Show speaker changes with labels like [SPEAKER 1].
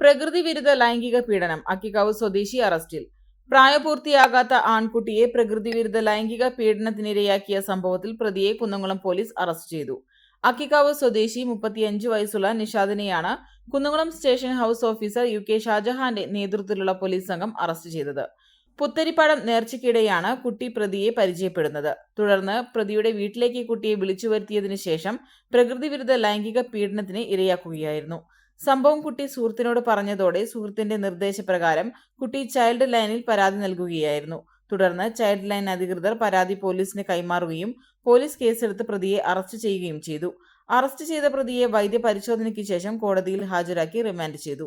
[SPEAKER 1] പ്രകൃതി വിരുദ്ധ ലൈംഗിക പീഡനം അക്കിക്കാവ് സ്വദേശി അറസ്റ്റിൽ. പ്രായപൂർത്തിയാകാത്ത ആൺകുട്ടിയെ പ്രകൃതി വിരുദ്ധ ലൈംഗിക പീഡനത്തിനിരയാക്കിയ സംഭവത്തിൽ പ്രതിയെ കുന്നംകുളം പോലീസ് അറസ്റ്റ് ചെയ്തു. അക്കിക്കാവ് സ്വദേശി മുപ്പത്തിയഞ്ച് വയസ്സുള്ള നിഷാദിനെയാണ് Kunnamkulam station house officer U K ഷാജഹാന്റെ നേതൃത്വത്തിലുള്ള പോലീസ് സംഘം അറസ്റ്റ് ചെയ്തത്. പുത്തരിപ്പാടം നേർച്ചയ്ക്കിടെയാണ് കുട്ടി പ്രതിയെ പരിചയപ്പെടുന്നത്. തുടർന്ന് പ്രതിയുടെ വീട്ടിലേക്ക് കുട്ടിയെ വിളിച്ചു വരുത്തിയതിനു ശേഷം പ്രകൃതി വിരുദ്ധ ലൈംഗിക പീഡനത്തിന് ഇരയാക്കുകയായിരുന്നു. സംഭവം കുട്ടി സുഹൃത്തിനോട് പറഞ്ഞതോടെ സുഹൃത്തിന്റെ നിർദ്ദേശപ്രകാരം കുട്ടി ചൈൽഡ് ലൈനിൽ പരാതി നൽകുകയായിരുന്നു. തുടർന്ന് ചൈൽഡ് ലൈൻ അധികൃതർ പരാതി പോലീസിന് കൈമാറുകയും പോലീസ് കേസെടുത്ത് പ്രതിയെ അറസ്റ്റ് ചെയ്യുകയും ചെയ്തു. അറസ്റ്റ് ചെയ്ത പ്രതിയെ വൈദ്യ പരിശോധനയ്ക്ക് ശേഷം കോടതിയിൽ ഹാജരാക്കി റിമാൻഡ് ചെയ്തു.